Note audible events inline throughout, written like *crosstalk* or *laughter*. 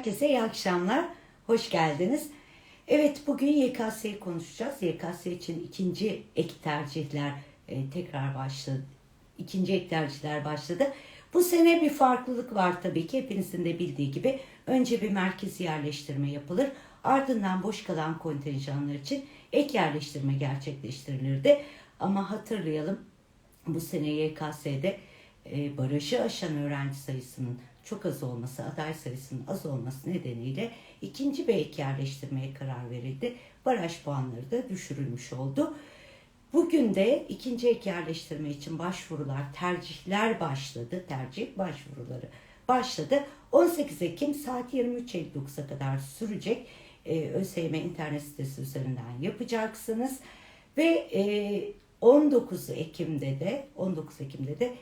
Herkese iyi akşamlar. Hoş geldiniz. Evet bugün YKS'yi konuşacağız. YKS için ikinci ek tercihler e, tekrar başladı. İkinci ek tercihler başladı. Bu sene bir farklılık var tabii ki. Hepinizin de bildiği gibi. Önce bir merkezi yerleştirme yapılır. Ardından boş kalan kontenjanlar için ek yerleştirme gerçekleştirilirdi. Ama hatırlayalım bu sene YKS'de e, barajı aşan öğrenci sayısının çok az olması, aday sayısının az olması nedeniyle ikinci ek yerleştirmeye karar verildi. Baraj puanları da düşürülmüş oldu. Bugün de ikinci ek yerleştirme için başvurular, tercihler başladı. Tercih başvuruları başladı. 18 Ekim saat 23.59'a kadar sürecek. Ee, ÖSYM internet sitesi üzerinden yapacaksınız. Ve e, 19 Ekim'de de 19 Ekim'de de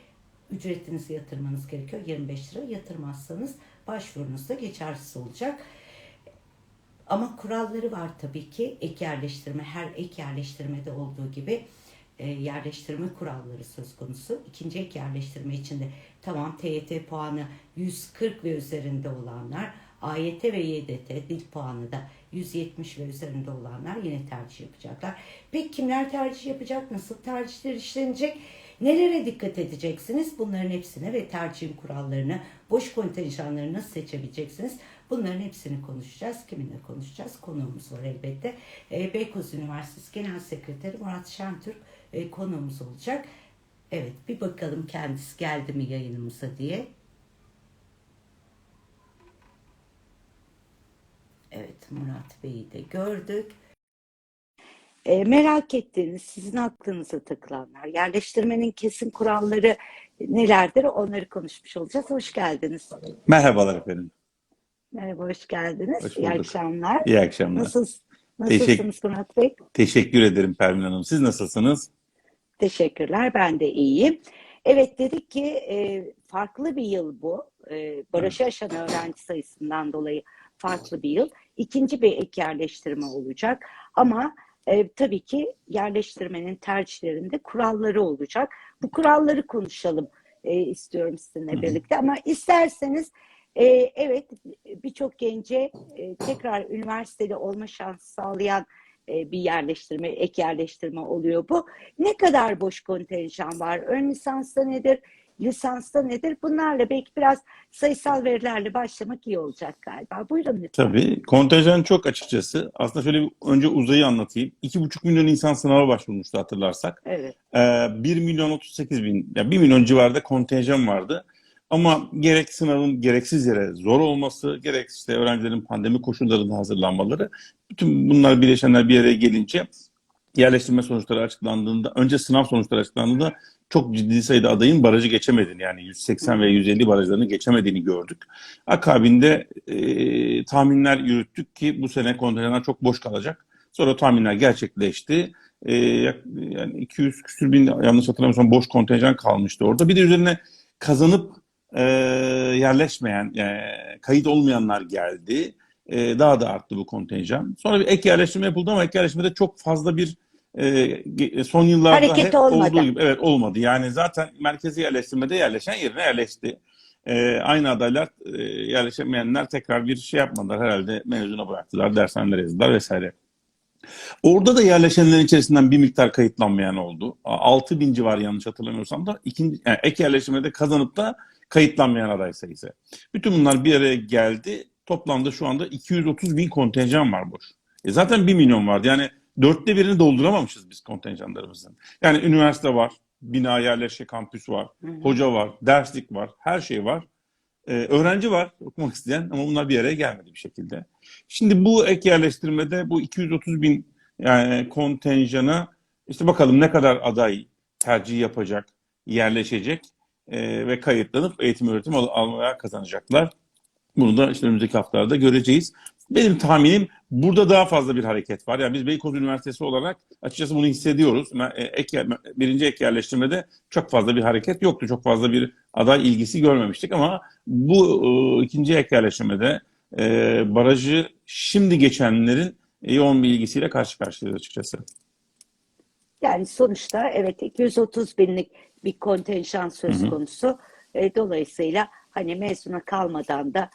ücretinizi yatırmanız gerekiyor. 25 lira yatırmazsanız başvurunuz da geçersiz olacak. Ama kuralları var tabii ki. Ek yerleştirme, her ek yerleştirmede olduğu gibi e, yerleştirme kuralları söz konusu. İkinci ek yerleştirme için de tamam TYT puanı 140 ve üzerinde olanlar, AYT ve YDT dil puanı da 170 ve üzerinde olanlar yine tercih yapacaklar. Peki kimler tercih yapacak? Nasıl tercihler işlenecek? Nelere dikkat edeceksiniz? Bunların hepsine ve tercihin kurallarını, boş kontenjanları nasıl seçebileceksiniz? Bunların hepsini konuşacağız. Kiminle konuşacağız? Konuğumuz var elbette. E, Beykoz Üniversitesi Genel Sekreteri Murat Şentürk e, konuğumuz olacak. Evet bir bakalım kendisi geldi mi yayınımıza diye. Evet Murat Bey'i de gördük. E, merak ettiğiniz, sizin aklınıza takılanlar, yerleştirmenin kesin kuralları nelerdir onları konuşmuş olacağız. Hoş geldiniz. Merhabalar efendim. Merhaba, hoş geldiniz. Hoş İyi akşamlar. İyi akşamlar. Nasılsınız? Nasılsınız Murat Bey? Teşekkür ederim Pervin Hanım. Siz nasılsınız? Teşekkürler, ben de iyiyim. Evet dedik ki e, farklı bir yıl bu. E, barajı aşan öğrenci sayısından dolayı farklı bir yıl. İkinci bir ek yerleştirme olacak. Ama e, tabii ki yerleştirmenin tercihlerinde kuralları olacak. Bu kuralları konuşalım e, istiyorum sizinle birlikte. Ama isterseniz e, evet birçok gence e, tekrar üniversitede olma şansı sağlayan e, bir yerleştirme, ek yerleştirme oluyor bu. Ne kadar boş kontenjan var? Ön lisansta nedir? Lisansta nedir? Bunlarla belki biraz sayısal verilerle başlamak iyi olacak galiba. Buyurun lütfen. Tabii. Kontenjan çok açıkçası. Aslında şöyle bir, önce uzayı anlatayım. 2,5 milyon insan sınava başvurmuştu hatırlarsak. Evet. Ee, 1 milyon 38 bin, yani 1 milyon civarında kontenjan vardı. Ama gerek sınavın gereksiz yere zor olması, gerek işte öğrencilerin pandemi koşullarında hazırlanmaları, bütün bunlar bileşenler bir araya gelince yerleştirme sonuçları açıklandığında, önce sınav sonuçları açıklandığında çok ciddi sayıda adayın barajı geçemediğini yani 180 ve 150 barajlarını geçemediğini gördük. Akabinde e, tahminler yürüttük ki bu sene kontenjanlar çok boş kalacak. Sonra tahminler gerçekleşti. E, yani 200 küsür bin yanlış hatırlamıyorsam boş kontenjan kalmıştı orada. Bir de üzerine kazanıp e, yerleşmeyen, e, kayıt olmayanlar geldi. E, daha da arttı bu kontenjan. Sonra bir ek yerleştirme yapıldı ama ek yerleştirmede çok fazla bir e, ge- son yıllarda Hareket olmadı. olduğu gibi evet olmadı. Yani zaten merkezi yerleştirmede yerleşen yerine yerleşti. E, aynı adaylar e, yerleşemeyenler tekrar bir şey yapmadılar herhalde mezuna bıraktılar, dershanelere yazdılar vesaire. Orada da yerleşenlerin içerisinden bir miktar kayıtlanmayan oldu. 6 bin civarı yanlış hatırlamıyorsam da ikinci, yani ek yerleştirmede kazanıp da kayıtlanmayan aday sayısı. Bütün bunlar bir araya geldi. Toplamda şu anda 230 bin kontenjan var boş. E zaten 1 milyon vardı. Yani dörtte birini dolduramamışız biz kontenjanlarımızın. Yani üniversite var, bina yerleşke kampüs var, hoca var, derslik var, her şey var. Ee, öğrenci var okumak isteyen ama bunlar bir araya gelmedi bir şekilde. Şimdi bu ek yerleştirmede bu 230 bin yani kontenjana işte bakalım ne kadar aday tercih yapacak, yerleşecek e, ve kayıtlanıp eğitim öğretim al- almaya kazanacaklar. Bunu da işte önümüzdeki haftalarda göreceğiz. Benim tahminim burada daha fazla bir hareket var. Yani biz Beykoz Üniversitesi olarak açıkçası bunu hissediyoruz. E, Ek, birinci ek yerleştirmede çok fazla bir hareket yoktu. Çok fazla bir aday ilgisi görmemiştik ama bu e, ikinci ek yerleştirmede e, barajı şimdi geçenlerin yoğun bir ilgisiyle karşı karşıyayız açıkçası. Yani sonuçta evet 230 binlik bir kontenjan söz Hı hı. konusu. E, dolayısıyla hani mezuna kalmadan da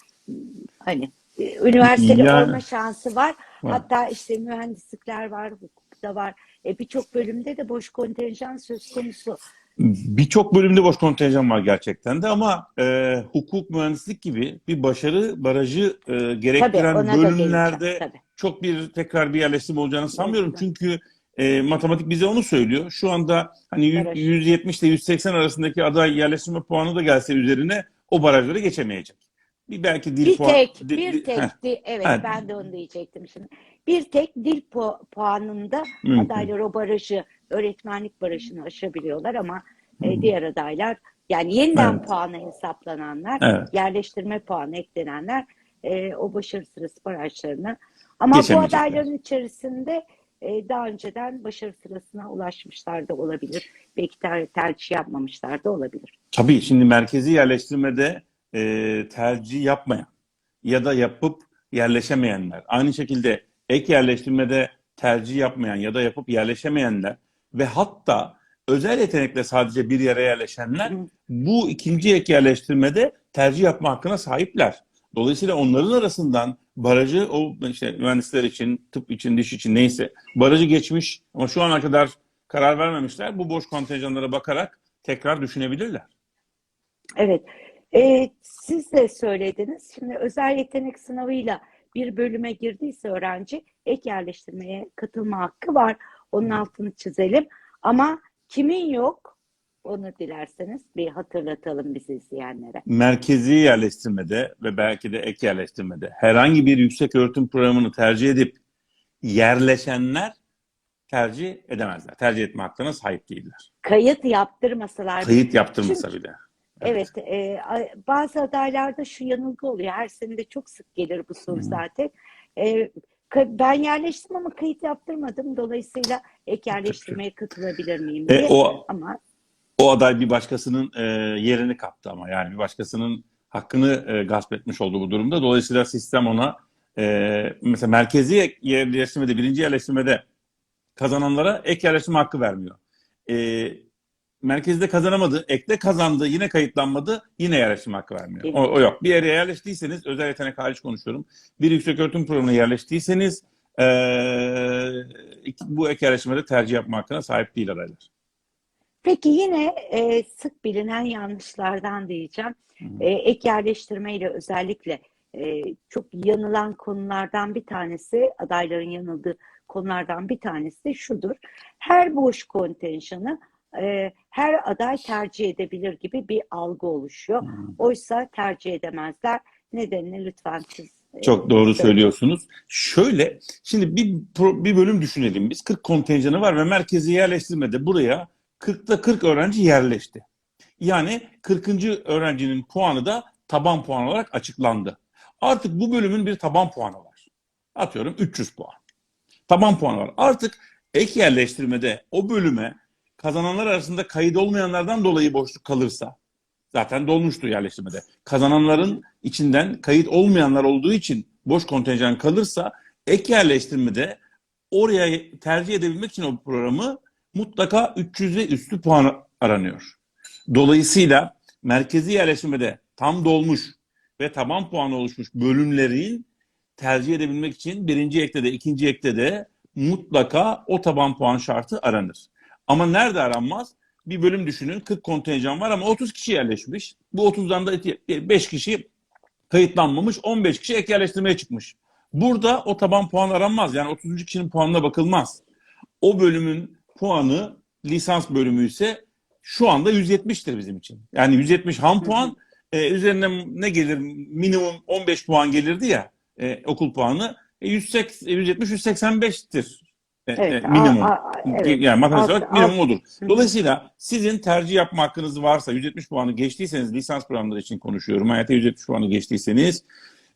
hani e, üniversiteli Yani- olma şansı var. Var. Hatta işte mühendislikler var, hukukta var. E, Birçok bölümde de boş kontenjan söz konusu. Birçok bölümde boş kontenjan var gerçekten de ama e, hukuk, mühendislik gibi bir başarı barajı e, Tabii gerektiren da bölümlerde. Tabii. çok bir tekrar bir yerleşim olacağını sanmıyorum. Evet. Çünkü e, matematik bize onu söylüyor. Şu anda hani Evet. 170 ile 180 arasındaki aday yerleştirme puanı da gelse üzerine o barajları geçemeyecek. Bir belki dil Bir puan- tek, di- bir tek, heh, di- evet Evet. ben de onu diyecektim şimdi. Bir tek dil pu- puanında Mümkün. adaylar o barajı, öğretmenlik barajını aşabiliyorlar ama e, diğer adaylar yani yeniden Evet. puanı hesaplananlar, Evet. yerleştirme puanı eklenenler e, o başarı sırası barajlarına. Ama bu adayların içerisinde e, daha önceden başarı sırasına ulaşmışlar da olabilir. Belki ter- tercih yapmamışlar da olabilir. Tabii şimdi merkezi yerleştirmede e, tercih yapmayan ya da yapıp yerleşemeyenler, aynı şekilde ek yerleştirmede tercih yapmayan ya da yapıp yerleşemeyenler ve hatta özel yetenekle sadece bir yere yerleşenler bu ikinci ek yerleştirmede tercih yapma hakkına sahipler. Dolayısıyla onların arasından barajı o işte mühendisler için, tıp için, diş için neyse barajı geçmiş ama şu ana kadar karar vermemişler. Bu boş kontenjanlara bakarak tekrar düşünebilirler. Evet. Ee, siz de söylediniz. Şimdi özel yetenek sınavıyla bir bölüme girdiyse öğrenci ek yerleştirmeye katılma hakkı var. Onun altını çizelim. Ama kimin yok? Onu dilerseniz bir hatırlatalım bizi izleyenlere. merkezi yerleştirmede ve belki de ek yerleştirmede herhangi bir yüksek öğretim programını tercih edip yerleşenler tercih edemezler. Tercih etme hakkına sahip değiller. Kayıt yaptırmasalar Kayıt yaptırmasa bile. Evet, e, a- bazı adaylarda şu yanılgı oluyor. Her sene de çok sık gelir bu soru Hı. zaten. E, ben yerleştim ama kayıt yaptırmadım. Dolayısıyla ek yerleştirmeye katılabilir miyim diye. E, o Ama o aday bir başkasının e, yerini kaptı ama yani bir başkasının hakkını e, gasp etmiş oldu bu durumda. Dolayısıyla sistem ona e, mesela merkezi yerleştirmede, birinci yerleştirmede kazananlara ek yerleştirme hakkı vermiyor. E, merkezde kazanamadı, ekte kazandı, yine kayıtlanmadı, yine yerleştirme hakkı vermiyor. O, o yok. Bir yere yerleştiyseniz, özel yetenek hariç konuşuyorum, bir yüksek öğretim programına yerleştiyseniz e, bu ek yerleştirmede tercih yapma hakkına sahip değil adaylar. peki yine e, sık bilinen yanlışlardan diyeceğim. Hı hı. E, ek yerleştirmeyle özellikle e, çok yanılan konulardan bir tanesi, adayların yanıldığı konulardan bir tanesi de şudur. Her boş kontenjanı e, her aday tercih edebilir gibi bir algı oluşuyor. Hı. Oysa tercih edemezler. Nedenini lütfen siz e, Çok doğru söylüyorsunuz. Şöyle, şimdi bir, bir bölüm düşünelim biz. 40 kontenjanı var ve merkezi yerleştirmede buraya 40'ta 40 öğrenci yerleşti. Yani 40. öğrencinin puanı da taban puan olarak açıklandı. Artık bu bölümün bir taban puanı var. Atıyorum 300 puan. Taban puanı var. Artık ek yerleştirmede o bölüme kazananlar arasında kayıt olmayanlardan dolayı boşluk kalırsa zaten dolmuştu yerleştirmede. Kazananların içinden kayıt olmayanlar olduğu için boş kontenjan kalırsa ek yerleştirmede oraya tercih edebilmek için o programı mutlaka 300 ve üstü puan aranıyor. Dolayısıyla merkezi yerleştirmede tam dolmuş ve taban puanı oluşmuş bölümlerin tercih edebilmek için birinci ekte de ikinci ekte de mutlaka o taban puan şartı aranır. Ama nerede aranmaz? Bir bölüm düşünün 40 kontenjan var ama 30 kişi yerleşmiş. Bu 30'dan da 5 kişi kayıtlanmamış, 15 kişi ek yerleştirmeye çıkmış. Burada o taban puan aranmaz. Yani 30. kişinin puanına bakılmaz. O bölümün puanı lisans bölümü ise şu anda 170'tir bizim için. Yani 170 ham puan e, üzerine ne gelir? Minimum 15 puan gelirdi ya e, okul puanı. E, 180, 170 185'tir. E, Evet, e, minimum. a- a- evet. Yani matematik olarak minimum odur. Dolayısıyla sizin tercih yapma hakkınız varsa 170 puanı geçtiyseniz lisans programları için konuşuyorum. Hayata 170 puanı geçtiyseniz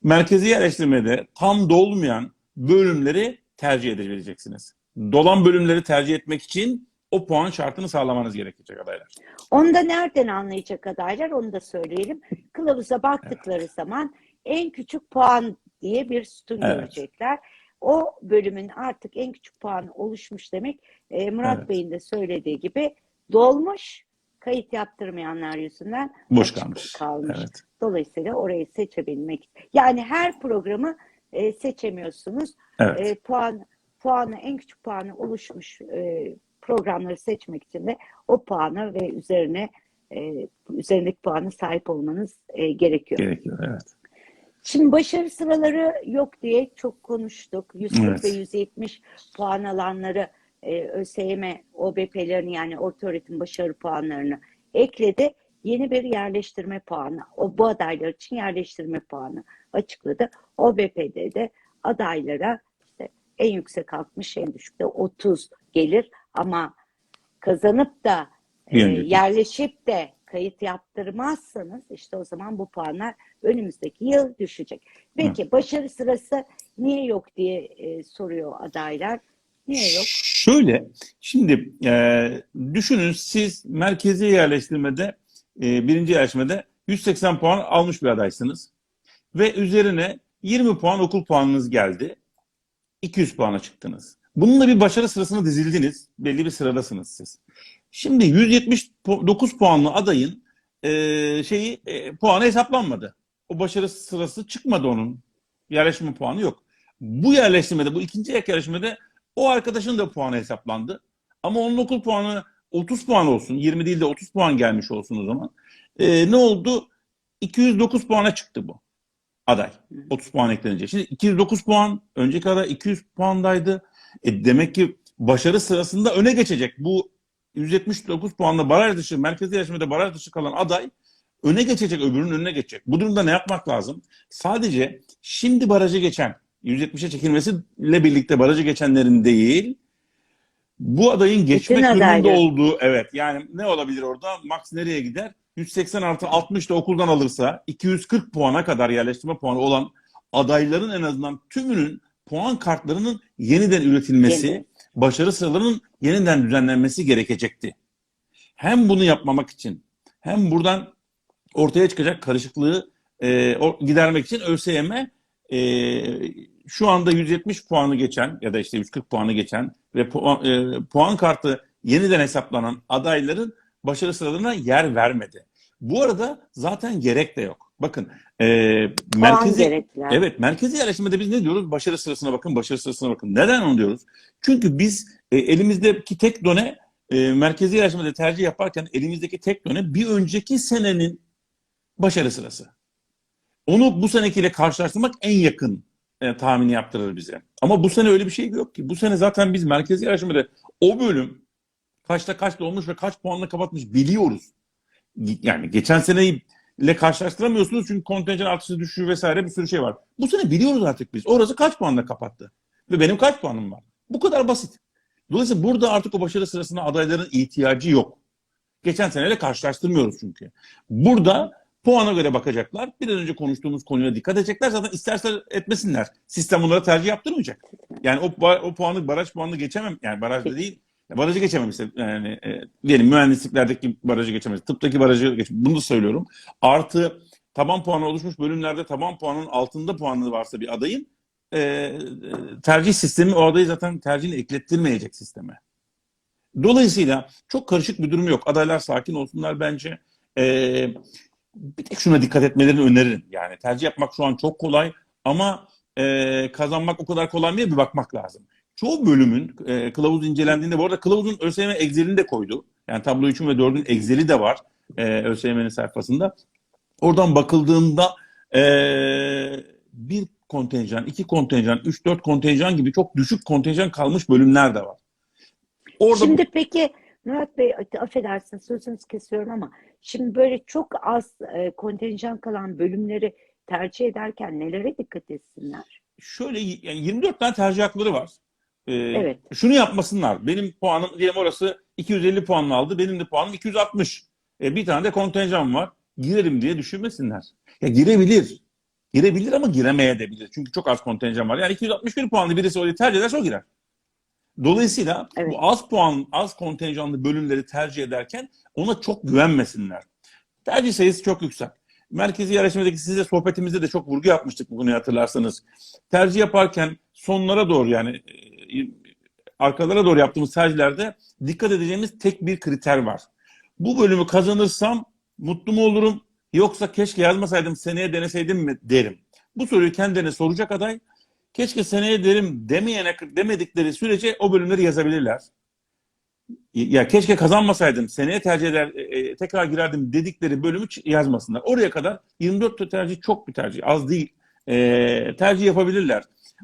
merkezi yerleştirmede tam dolmayan bölümleri tercih edebileceksiniz. Dolan bölümleri tercih etmek için o puan şartını sağlamanız gerekecek adaylar. Onu da nereden anlayacak adaylar onu da söyleyelim. Kılavuza baktıkları zaman en küçük puan diye bir sütun Evet. görecekler. O bölümün artık en küçük puanı oluşmuş demek. Ee, Murat Evet. Bey'in de söylediği gibi dolmuş kayıt yaptırmayanlar yüzünden Boş kalmış. kalmış. Evet. Dolayısıyla orayı seçebilmek. Yani her programı e, seçemiyorsunuz. Evet. E, puan puanı en küçük puanı oluşmuş e, programları seçmek için de o puanı ve üzerine e, üzerindeki puanı sahip olmanız e, gerekiyor. Gerekiyor. Evet. Şimdi başarı sıraları yok diye çok konuştuk. 140 Evet. ve 170 puan alanları e, ÖSYM, OBP'lerini yani orta öğretim başarı puanlarını ekledi. Yeni bir yerleştirme puanı, o bu adaylar için yerleştirme puanı açıkladı. OBP'de de adaylara işte en yüksek 60, en düşük de 30 gelir ama kazanıp da e, yerleşip de kayıt yaptırmazsanız işte o zaman bu puanlar önümüzdeki yıl düşecek. Peki başarı sırası niye yok diye e, soruyor adaylar. Niye yok? Şöyle, şimdi e, düşünün siz merkezi yerleştirmede, e, birinci yerleştirmede 180 puan almış bir adaysınız. Ve üzerine 20 puan okul puanınız geldi. 200 puana çıktınız. Bununla bir başarı sırasına dizildiniz. Belli bir sıradasınız siz. Şimdi 179 puanlı adayın e, şeyi e, puanı hesaplanmadı. O başarı sırası çıkmadı onun. Yerleşme puanı yok. Bu yerleştirmede, bu ikinci yerleştirmede o arkadaşın da puanı hesaplandı. Ama onun okul puanı 30 puan olsun. 20 değil de 30 puan gelmiş olsun o zaman. E, ne oldu? 209 puana çıktı bu aday. 30 puan eklenince. Şimdi 209 puan, önceki aday 200 puandaydı. E demek ki başarı sırasında öne geçecek. Bu 179 puanla baraj dışı, merkezi yarışmada baraj dışı kalan aday öne geçecek, öbürünün önüne geçecek. Bu durumda ne yapmak lazım? Sadece şimdi barajı geçen, 170'e çekilmesiyle birlikte barajı geçenlerin değil, bu adayın geçmek Bütün durumunda adaylar. olduğu, evet yani ne olabilir orada? Max nereye gider? 180 artı 60 da okuldan alırsa 240 puana kadar yerleştirme puanı olan adayların en azından tümünün puan kartlarının yeniden üretilmesi, Yeniden. Başarı sıralarının yeniden düzenlenmesi gerekecekti. Hem bunu yapmamak için hem buradan ortaya çıkacak karışıklığı e, gidermek için ÖSYM e, şu anda 170 puanı geçen ya da işte 140 puanı geçen ve puan, e, puan kartı yeniden hesaplanan adayların başarı sıralarına yer vermedi. Bu arada zaten gerek de yok. Bakın e, merkezi gerekler. Evet, merkezi yerleştirmede biz ne diyoruz? Başarı sırasına bakın, başarı sırasına bakın. Neden onu diyoruz? Çünkü biz e, elimizdeki tek done e, merkezi yerleştirmede tercih yaparken elimizdeki tek done bir önceki senenin başarı sırası. Onu bu senekiyle karşılaştırmak en yakın e, tahmini yaptırır bize. Ama bu sene öyle bir şey yok ki. Bu sene zaten biz merkezi yerleştirmede o bölüm kaçta kaçta olmuş ve kaç puanla kapatmış biliyoruz. Yani geçen seneyi ile karşılaştıramıyorsunuz çünkü kontenjan artışı düşüşü vesaire bir sürü şey var. Bu sene biliyoruz artık biz. Orası kaç puanla kapattı? Ve benim kaç puanım var? Bu kadar basit. Dolayısıyla burada artık o başarı sırasına adayların ihtiyacı yok. Geçen seneyle karşılaştırmıyoruz çünkü. Burada puana göre bakacaklar. Biraz önce konuştuğumuz konuya dikkat edecekler. Zaten isterse etmesinler. Sistem onlara tercih yaptırmayacak. Yani o, o puanı baraj puanını geçemem. Yani barajda değil. Barajı geçemem işte. Yani e, diyelim mühendisliklerdeki barajı geçemez. Tıptaki barajı geçemez. Bunu da söylüyorum. Artı taban puanı oluşmuş bölümlerde taban puanının altında puanı varsa bir adayın e, e, tercih sistemi o adayı zaten tercihini eklettirmeyecek sisteme. Dolayısıyla çok karışık bir durum yok. Adaylar sakin olsunlar bence. E, bir tek şuna dikkat etmelerini öneririm. Yani tercih yapmak şu an çok kolay ama e, kazanmak o kadar kolay diye bir bakmak lazım. Çoğu bölümün e, kılavuz incelendiğinde bu arada kılavuzun ÖSYM Excel'ini de koydu. Yani tablo 3'ün ve 4'ün Excel'i de var e, ÖSYM'nin sayfasında. Oradan bakıldığında e, bir kontenjan, iki kontenjan, üç dört kontenjan gibi çok düşük kontenjan kalmış bölümler de var. Orada Şimdi peki Murat Bey affedersiniz sözünüzü kesiyorum ama şimdi böyle çok az e, kontenjan kalan bölümleri tercih ederken nelere dikkat etsinler? şöyle yani 24 tane tercih hakları var. Ee, Evet. Şunu yapmasınlar. Benim puanım diyelim orası 250 puanla aldı. Benim de puanım 260. E, bir tane de kontenjan var. Girerim diye düşünmesinler. Ya girebilir. Girebilir ama giremeyebilir. Çünkü çok az kontenjan var. Yani 261 puanlı birisi orayı tercih ederse o girer. Dolayısıyla Evet. bu az puan, az kontenjanlı bölümleri tercih ederken ona çok güvenmesinler. Tercih sayısı çok yüksek. Merkezi yerleşmedeki size sohbetimizde de çok vurgu yapmıştık bu konuyu hatırlarsanız. Tercih yaparken sonlara doğru yani e, arkalara doğru yaptığımız tercihlerde dikkat edeceğimiz tek bir kriter var. Bu bölümü kazanırsam mutlu mu olurum, Yoksa keşke yazmasaydım seneye deneseydim mi derim. Bu soruyu kendine soracak aday keşke seneye derim demeyene demedikleri sürece o bölümleri yazabilirler. Ya keşke kazanmasaydım seneye tercih eder e, e, tekrar girerdim dedikleri bölümü yazmasınlar. Oraya kadar 24 tercih çok bir tercih az değil. E, tercih yapabilirler.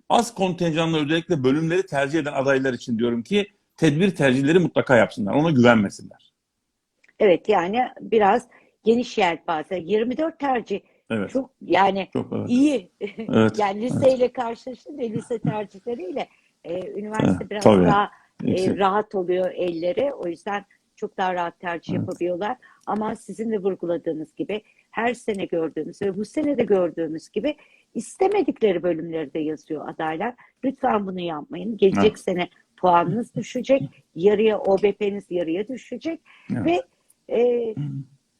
Az kontenjanlı özellikle bölümleri tercih eden adaylar için diyorum ki tedbir tercihleri mutlaka yapsınlar. Ona güvenmesinler. Evet yani biraz geniş yelpaze. 24 tercih Evet. çok yani Çok evet. iyi. *laughs* Evet. yani liseyle karşılaşınca lise tercihleriyle e, üniversite Evet, biraz tabii. daha e, rahat oluyor elleri. O yüzden çok daha rahat tercih Evet. yapabiliyorlar. Ama sizin de vurguladığınız gibi her sene gördüğümüz ve bu sene de gördüğümüz gibi istemedikleri bölümleri de yazıyor adaylar. Lütfen bunu yapmayın. Gelecek Evet. sene puanınız düşecek. Yarıya OBP'niz yarıya düşecek. Evet. Ve e,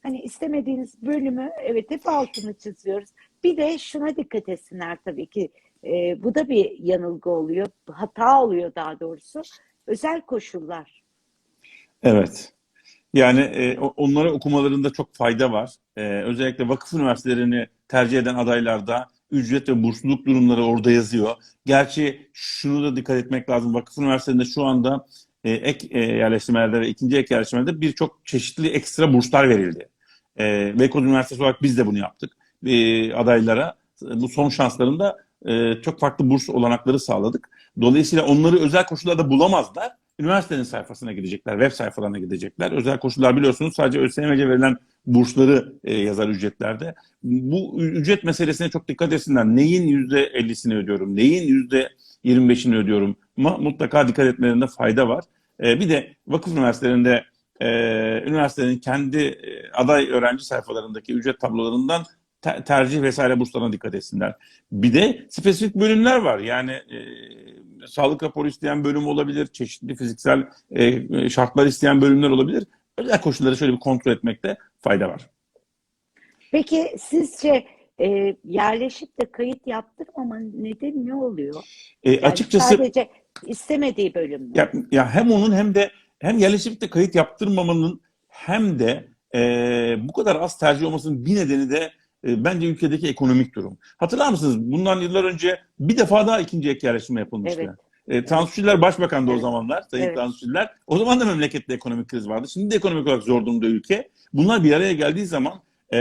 hani istemediğiniz bölümü evet hep altını çiziyoruz. Bir de şuna dikkat etsinler tabii ki. E, bu da bir yanılgı oluyor. Hata oluyor daha doğrusu. Özel koşullar. Evet. Yani e, onları okumalarında çok fayda var. E, özellikle vakıf üniversitelerini tercih eden adaylarda ücret ve bursluluk durumları orada yazıyor. Gerçi şunu da dikkat etmek lazım. Vakıf üniversitelerinde şu anda e, ek e, yerleştirmelerde ve ikinci ek yerleştirmelerde birçok çeşitli ekstra burslar verildi. E, Beykoz Üniversitesi olarak biz de bunu yaptık. E, adaylara bu son şanslarında e, çok farklı burs olanakları sağladık. Dolayısıyla onları özel koşullarda bulamazlar üniversitenin sayfasına gidecekler, web sayfalarına gidecekler. Özel koşullar biliyorsunuz sadece ÖSYM'ce verilen bursları e, yazar ücretlerde. Bu ücret meselesine çok dikkat etsinler. Neyin yüzde 50'sini ödüyorum, neyin yüzde 25'ini ödüyorum? Ma mutlaka dikkat etmelerinde fayda var. E, bir de vakıf üniversitelerinde e, üniversitenin kendi aday öğrenci sayfalarındaki ücret tablolarından te- tercih vesaire burslarına dikkat etsinler. Bir de spesifik bölümler var. Yani e, sağlık raporu isteyen bölüm olabilir, çeşitli fiziksel e, şartlar isteyen bölümler olabilir. Özel koşulları şöyle bir kontrol etmekte fayda var. Peki sizce e, yerleşip de kayıt yaptırmamanın nedeni ne oluyor? E, Yani açıkçası sadece istemediği bölüm mü? ya, ya hem onun hem de hem yerleşip de kayıt yaptırmamanın hem de e, bu kadar az tercih olmasının bir nedeni de e, bence ülkedeki ekonomik durum. Hatırlar mısınız? Bundan yıllar önce bir defa daha ikinci ek yerleştirme yapılmıştı. Evet. E, Tansu başbakandı o Evet. zamanlar. Sayın Evet. Tansu. O zaman da memlekette ekonomik kriz vardı. Şimdi de ekonomik olarak zor durumda ülke. Bunlar bir araya geldiği zaman e,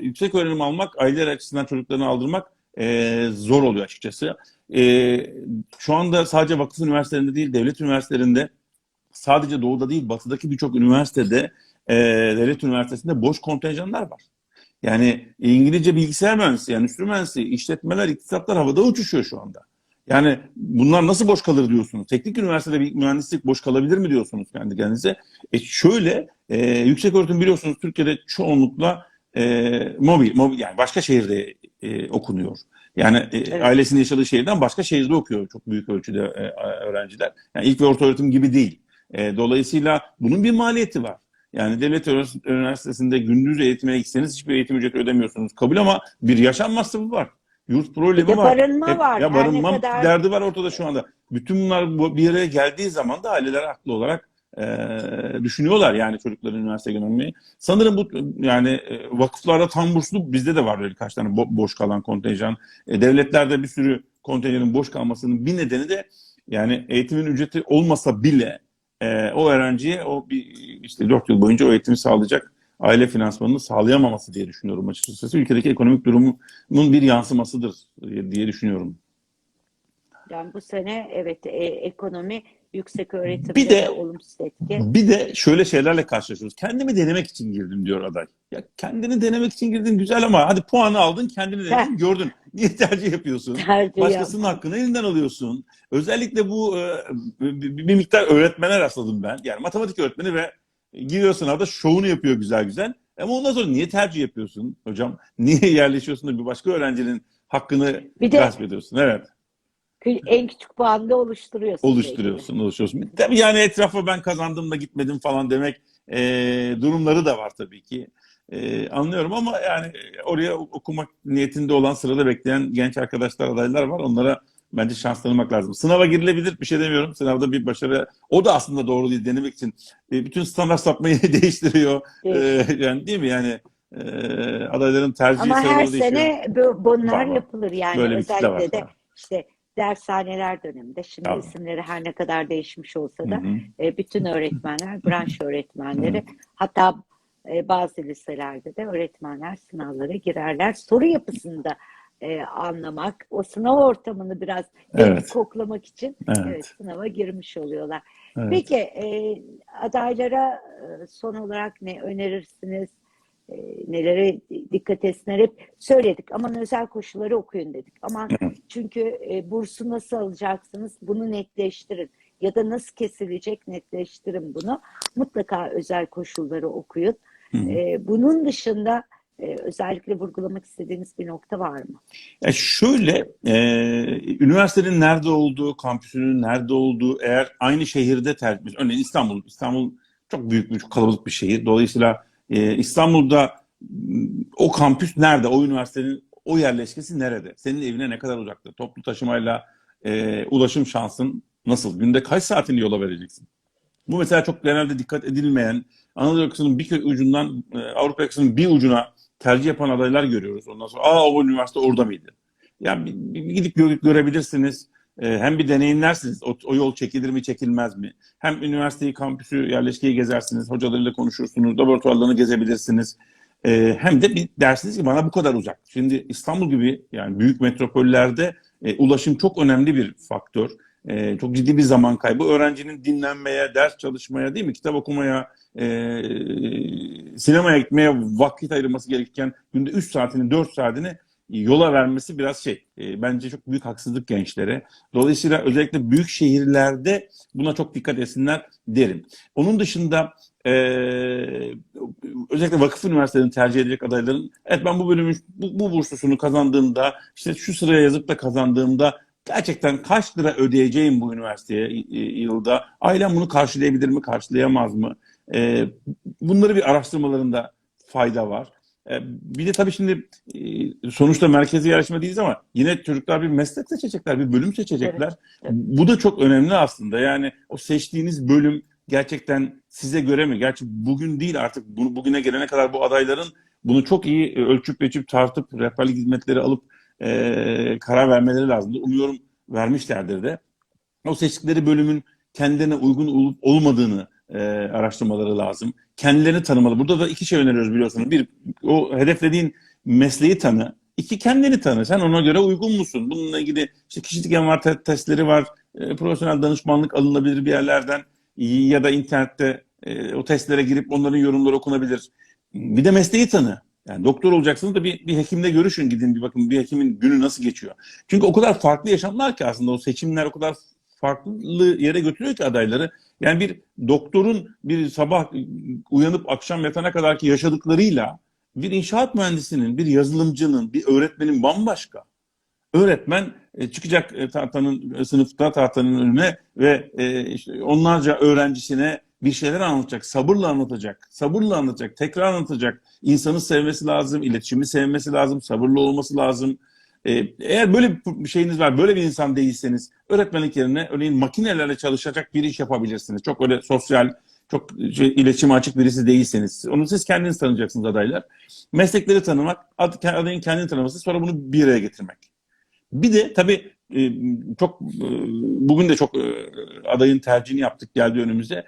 yüksek öğrenim almak, aileler açısından çocuklarını aldırmak e, zor oluyor açıkçası. E, şu anda sadece vakıf üniversitelerinde değil, devlet üniversitelerinde sadece doğuda değil, batıdaki birçok üniversitede, e, devlet üniversitesinde boş kontenjanlar var. Yani İngilizce bilgisayar mühendisi, yani üstü mühendisi, işletmeler, iktisatlar havada uçuşuyor şu anda. Yani bunlar nasıl boş kalır diyorsunuz? Teknik üniversitede bir mühendislik boş kalabilir mi diyorsunuz kendi kendinize? E şöyle, e, yüksek öğretim biliyorsunuz Türkiye'de çoğunlukla e, mobil, mobil yani başka şehirde e, okunuyor. Yani e, Evet. ailesinin yaşadığı şehirden başka şehirde okuyor çok büyük ölçüde e, öğrenciler. Yani ilk ve orta öğretim gibi değil. E, dolayısıyla bunun bir maliyeti var. Yani devlet üniversite- üniversitesinde gündüz eğitime gitseniz hiçbir eğitim ücreti ödemiyorsunuz. Kabul ama bir yaşam masrafı var. Yurt problemi Bir de var. barınma Hep- var. Ya Her barınma ne kadar- derdi var ortada şu anda. Bütün bunlar bu- bir araya geldiği zaman da aileler haklı olarak e, düşünüyorlar yani çocukların üniversite göndermeyi. Sanırım bu yani e, vakıflarda tam burslu bizde de var öyle birkaç tane bo- boş kalan kontenjan. E, devletlerde bir sürü kontenjanın boş kalmasının bir nedeni de yani eğitimin ücreti olmasa bile e, o öğrenciye o bir işte 4 yıl boyunca o eğitimi sağlayacak aile finansmanını sağlayamaması diye düşünüyorum açıkçası. Ülkedeki ekonomik durumun bir yansımasıdır diye düşünüyorum. Yani bu sene evet e, ekonomi yüksek öğretimde Bir de, de- olumsuz etki. Bir de şöyle şeylerle karşılaşıyoruz. Kendimi denemek için girdim diyor aday. Ya kendini denemek için girdin güzel ama hadi puanı aldın kendini denedin *laughs* gördün. Niye tercih yapıyorsun? Tercih Başkasının yapmak. hakkını elinden alıyorsun. Özellikle bu e, bir, bir miktar öğretmene rastladım ben. Yani matematik öğretmeni ve giriyor sınavda şovunu yapıyor güzel güzel. Ama ondan sonra niye tercih yapıyorsun hocam? *laughs* Niye yerleşiyorsun da bir başka öğrencinin hakkını Bir de- gasp ediyorsun? Evet. En küçük puanı da oluşturuyorsun. oluşturuyorsun, oluşturuyorsun. Tabii yani etrafa ben kazandım da gitmedim falan demek e, durumları da var tabii ki. E, anlıyorum ama yani oraya okumak niyetinde olan sırada bekleyen genç arkadaşlar, adaylar var. Onlara bence şans tanımak lazım. Sınava girilebilir bir şey demiyorum. Sınavda bir başarı o da aslında doğru değil denemek için. E, bütün standart sapmayı *laughs* değiştiriyor. E, yani değil mi yani e, adayların tercih Ama her sene bu- bunlar Var, yapılır yani Böyle kitle var. özellikle de var. işte dershaneler döneminde şimdi Tabii. isimleri her ne kadar değişmiş olsa da hı. e, bütün öğretmenler, branş öğretmenleri hatta e, bazı liselerde de öğretmenler sınavlara girerler. Soru yapısında e, anlamak, o sınav ortamını biraz Evet. koklamak için Evet. evet, sınava girmiş oluyorlar. Evet. Peki e, adaylara e, son olarak ne önerirsiniz? E, nelere dikkat etsinler hep söyledik. Aman özel koşulları okuyun dedik. Aman Evet. çünkü e, bursu nasıl alacaksınız bunu netleştirin. Ya da nasıl kesilecek netleştirin bunu. Mutlaka özel koşulları okuyun. Hı hı. E, bunun dışında e, özellikle vurgulamak istediğiniz bir nokta var mı? Ya şöyle, e, üniversitenin nerede olduğu, kampüsünün nerede olduğu, eğer aynı şehirde tercih, örneğin İstanbul, İstanbul çok büyük bir, çok kalabalık bir şehir. Dolayısıyla e, İstanbul'da o kampüs nerede, o üniversitenin o yerleşkesi nerede? Senin evine ne kadar uzakta? Toplu taşımayla e, ulaşım şansın nasıl? Günde kaç saatini yola vereceksin? Bu mesela çok genelde dikkat edilmeyen, Anadolu yakasının bir ucundan e, Avrupa yakasının bir ucuna tercih yapan adaylar görüyoruz. Ondan sonra aa o üniversite orada mıydı? Yani bir, bir gidip gö- görebilirsiniz. Ee, hem bir deneyimlersiniz. O, o yol çekilir mi çekilmez mi? Hem üniversiteyi, kampüsü, yerleşkeyi gezersiniz. Hocalarıyla konuşursunuz. Laboratuvarlarını gezebilirsiniz. Ee, hem de bir dersiniz ki bana bu kadar uzak. Şimdi İstanbul gibi yani büyük metropollerde e, ulaşım çok önemli bir faktör. E, çok ciddi bir zaman kaybı. Öğrencinin dinlenmeye, ders çalışmaya değil mi? Kitap okumaya, e, sinemaya gitmeye vakit ayırması gerekirken günde 3 saatini 4 saatini yola vermesi biraz şey e, bence çok büyük haksızlık gençlere. Dolayısıyla özellikle büyük şehirlerde buna çok dikkat etsinler derim. Onun dışında e, özellikle vakıf üniversitelerini tercih edecek adayların evet ben bu bölümün bu, bu burslusunu kazandığımda işte şu sıraya yazıp da kazandığımda gerçekten kaç lira ödeyeceğim bu üniversiteye e, yılda ailem bunu karşılayabilir mi karşılayamaz mı? E, bunları bir araştırmalarında fayda var. E, bir de tabii şimdi e, sonuçta merkezi yarışma değiliz ama yine çocuklar bir meslek seçecekler, bir bölüm seçecekler. Evet, evet. Bu da çok önemli aslında. Yani o seçtiğiniz bölüm gerçekten size göre mi? Gerçi bugün değil artık bu, bugüne gelene kadar bu adayların bunu çok iyi ölçüp ölçüp tartıp rehberlik hizmetleri alıp e, karar vermeleri lazım. Umuyorum vermişlerdir de. O seçtikleri bölümün kendilerine uygun olup olmadığını e, araştırmaları lazım. Kendilerini tanımalı. Burada da iki şey öneriyoruz biliyorsunuz. Bir, o hedeflediğin mesleği tanı. İki, kendini tanı. Sen ona göre uygun musun? Bununla ilgili işte kişilik envanter testleri var. E, profesyonel danışmanlık alınabilir bir yerlerden ya da internette e, o testlere girip onların yorumları okunabilir. Bir de mesleği tanı. Yani doktor olacaksınız da bir, bir hekimle görüşün gidin bir bakın bir hekimin günü nasıl geçiyor. Çünkü o kadar farklı yaşamlar ki aslında o seçimler o kadar farklı yere götürüyor ki adayları. Yani bir doktorun bir sabah uyanıp akşam yatana kadarki yaşadıklarıyla bir inşaat mühendisinin, bir yazılımcının, bir öğretmenin bambaşka. Öğretmen e, çıkacak e, tahtanın e, sınıfta tahtanın önüne ve işte onlarca öğrencisine bir şeyler anlatacak, sabırla anlatacak, sabırla anlatacak, tekrar anlatacak. İnsanı sevmesi lazım, iletişimi sevmesi lazım, sabırlı olması lazım. Ee, eğer böyle bir şeyiniz var, böyle bir insan değilseniz öğretmenlik yerine örneğin makinelerle çalışacak bir iş yapabilirsiniz. Çok öyle sosyal, çok şey, iletişime açık birisi değilseniz. Onu siz kendiniz tanıyacaksınız adaylar. Meslekleri tanımak, ad- adayın kendini tanıması, sonra bunu bir araya getirmek. Bir de tabii e, çok e, bugün de çok e, adayın tercihini yaptık geldi önümüze.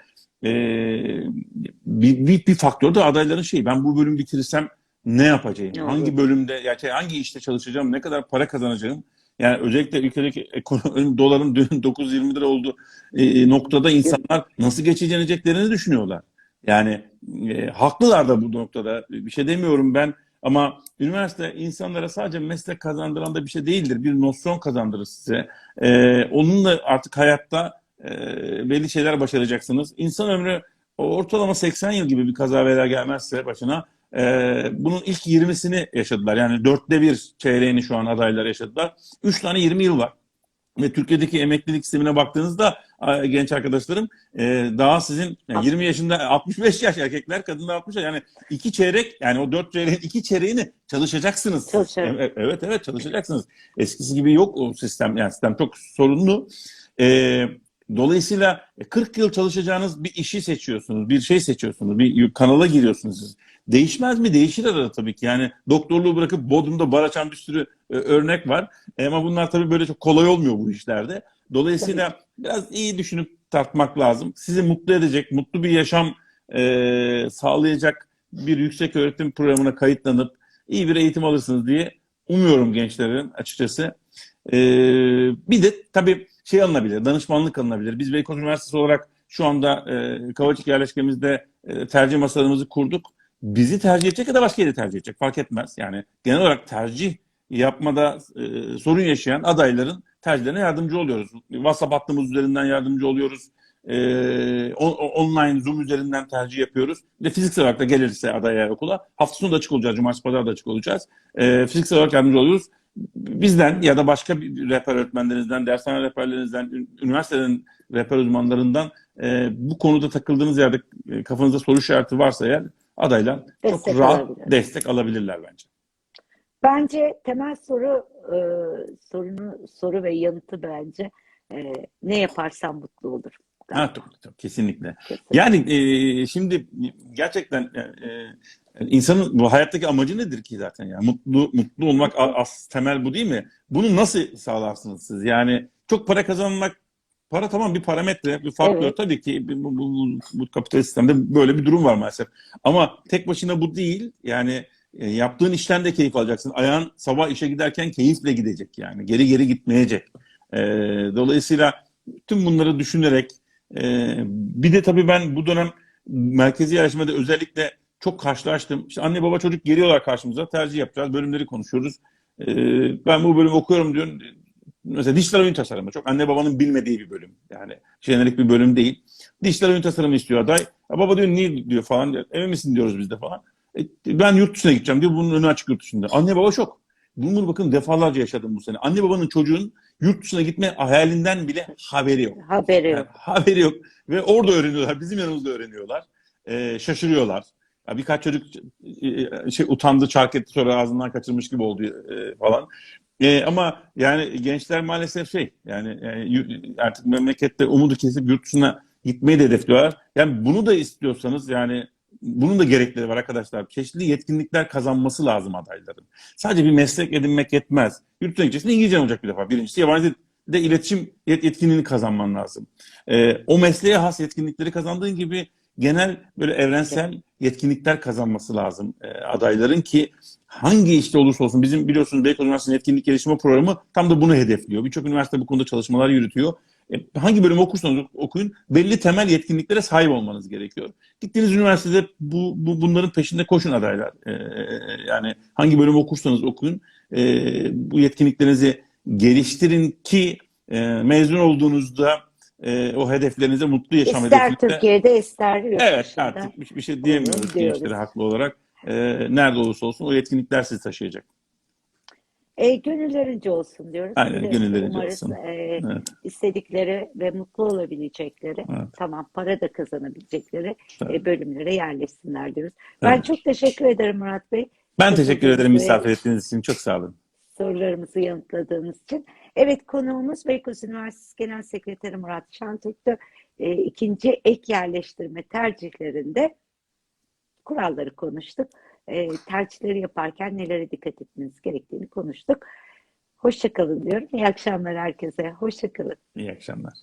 Bir, bir, bir faktör de adayların şeyi. Ben bu bölüm bitirirsem ne yapacağım? Ne hangi olur? bölümde, yani şey, hangi işte çalışacağım? Ne kadar para kazanacağım? Yani özellikle ülkedeki ekonomi, *laughs* doların dün 9-20 lira olduğu e, noktada insanlar nasıl geçineceklerini düşünüyorlar. Yani e, haklılar da bu noktada. Bir şey demiyorum ben ama üniversite insanlara sadece meslek kazandıran da bir şey değildir. Bir nosyon kazandırır size. E, onunla artık hayatta e, belli şeyler başaracaksınız. İnsan ömrü ortalama 80 yıl gibi bir kaza bela gelmezse başına e, bunun ilk 20'sini yaşadılar. Yani dörtte bir çeyreğini şu an adaylar yaşadılar. 3 tane 20 yıl var. Ve Türkiye'deki emeklilik sistemine baktığınızda genç arkadaşlarım e, daha sizin yani 20 yaşında 65 yaş erkekler kadınlar 60 yaş yani iki çeyrek yani o dört çeyreğin iki çeyreğini çalışacaksınız. Çalışarak. Evet, evet evet çalışacaksınız. Eskisi gibi yok o sistem yani sistem çok sorunlu. E, dolayısıyla 40 yıl çalışacağınız bir işi seçiyorsunuz, bir şey seçiyorsunuz, bir kanala giriyorsunuz siz. Değişmez mi? Değişir arada tabii ki. Yani doktorluğu bırakıp Bodrum'da bar açan bir sürü e, örnek var. E, ama bunlar tabii böyle çok kolay olmuyor bu işlerde. Dolayısıyla biraz iyi düşünüp tartmak lazım. Sizi mutlu edecek, mutlu bir yaşam e, sağlayacak bir yüksek öğretim programına kayıtlanıp iyi bir eğitim alırsınız diye umuyorum gençlerin açıkçası. E, bir de tabii şey alınabilir, danışmanlık alınabilir. Biz Beykoz Üniversitesi olarak şu anda e, Kavacık yerleşkemizde e, tercih masalarımızı kurduk. Bizi tercih edecek ya da başka yeri tercih edecek fark etmez. Yani genel olarak tercih yapmada e, sorun yaşayan adayların tercihlerine yardımcı oluyoruz. WhatsApp hattımız üzerinden yardımcı oluyoruz. E, on- online Zoom üzerinden tercih yapıyoruz. De fiziksel olarak da gelirse adaya okula hafta sonu da açık olacağız. Cumartesi pazar da açık olacağız. E, fiziksel olarak yardımcı oluyoruz. Bizden ya da başka bir rehber öğretmenlerinizden, dershane rehberlerinizden, ün- üniversitelerin rehber uzmanlarından e, bu konuda takıldığınız yerde e, kafanızda soru işareti varsa eğer adaylar çok Destek rahat alabilir. destek alabilirler bence. Bence temel soru e, sorunu soru ve yanıtı bence e, ne yaparsam mutlu olurum. Ha, tabii, tabii, kesinlikle. Kesinlikle. Yani e, şimdi gerçekten e, e, insanın bu hayattaki amacı nedir ki zaten ya? Mutlu mutlu olmak as temel bu değil mi? Bunu nasıl sağlarsınız siz? Yani çok para kazanmak para tamam bir parametre, bir faktör Evet. tabii ki bu, bu, bu, bu kapitalist sistemde böyle bir durum var maalesef. Ama tek başına bu değil. Yani e, yaptığın işten de keyif alacaksın. Ayağın sabah işe giderken keyifle gidecek yani. Geri geri gitmeyecek. E, dolayısıyla tüm bunları düşünerek ee, bir de tabii ben bu dönem merkezi yerleşmede özellikle çok karşılaştım. İşte anne baba çocuk geliyorlar karşımıza tercih yapacağız, bölümleri konuşuyoruz. Ee, ben bu bölümü okuyorum diyor. Mesela dijital oyun tasarımı çok anne babanın bilmediği bir bölüm. Yani jenerik bir bölüm değil. Dijital oyun tasarımı istiyor aday. Ya baba diyor niye diyor falan. diyor. Emin misin diyoruz biz de falan. E, ben yurt dışına gideceğim diyor. Bunun önü açık yurt dışında. Anne baba şok. Bunu bakın defalarca yaşadım bu sene. Anne babanın çocuğun yurt dışına gitme hayalinden bile haberi yok. Haberi Yani yok. haberi yok. Ve orada öğreniyorlar. Bizim yanımızda öğreniyorlar. Ee, şaşırıyorlar. Ya birkaç çocuk e, şey utandı, çark etti sonra ağzından kaçırmış gibi oldu e, falan. E, ama yani gençler maalesef şey yani, yani yu- artık memlekette umudu kesip yurt dışına gitmeyi de hedefliyorlar. Yani bunu da istiyorsanız yani bunun da gerekleri var arkadaşlar. Çeşitli yetkinlikler kazanması lazım adayların. Sadece bir meslek edinmek yetmez. Yurt dışına gideceksin İngilizcen olacak bir defa. Birincisi yabancı de iletişim yet- yetkinliğini kazanman lazım. Ee, o mesleğe has yetkinlikleri kazandığın gibi genel böyle evrensel yetkinlikler kazanması lazım e, adayların ki hangi işte olursa olsun bizim biliyorsunuz Beykoz Üniversitesi'nin etkinlik geliştirme programı tam da bunu hedefliyor. Birçok üniversite bu konuda çalışmalar yürütüyor. E, hangi bölüm okursanız okuyun belli temel yetkinliklere sahip olmanız gerekiyor. Gittiğiniz üniversitede bu, bu bunların peşinde koşun adaylar. E, yani hangi bölüm okursanız okuyun e, bu yetkinliklerinizi geliştirin ki e, mezun olduğunuzda e, o hedeflerinize mutlu yaşam İster hedefinde Türkiye'de ister yurt Evet dışında. artık bir, bir şey diyemiyoruz diyoruz. gençlere haklı olarak. E, nerede olursa olsun o yetkinlikler sizi taşıyacak. E, gönüllerince olsun diyoruz. Aynen, de gönüllerince umarız, olsun. e, Evet, istedikleri ve mutlu olabilecekleri, Evet. tamam para da kazanabilecekleri Tabii. e, bölümlere yerleşsinler diyoruz. Ben Evet. çok teşekkür ederim Murat Bey. Ben teşekkür ederim misafir ettiğiniz için. Çok sağ olun. Sorularımızı yanıtladığınız için. Evet konuğumuz Beykoz Üniversitesi Genel Sekreteri Murat Şentürk'tü. E, ikinci ek yerleştirme tercihlerinde kuralları konuştuk. E, tercihleri yaparken nelere dikkat etmeniz gerektiğini konuştuk. Hoşçakalın diyorum. İyi akşamlar herkese. Hoşçakalın. İyi akşamlar.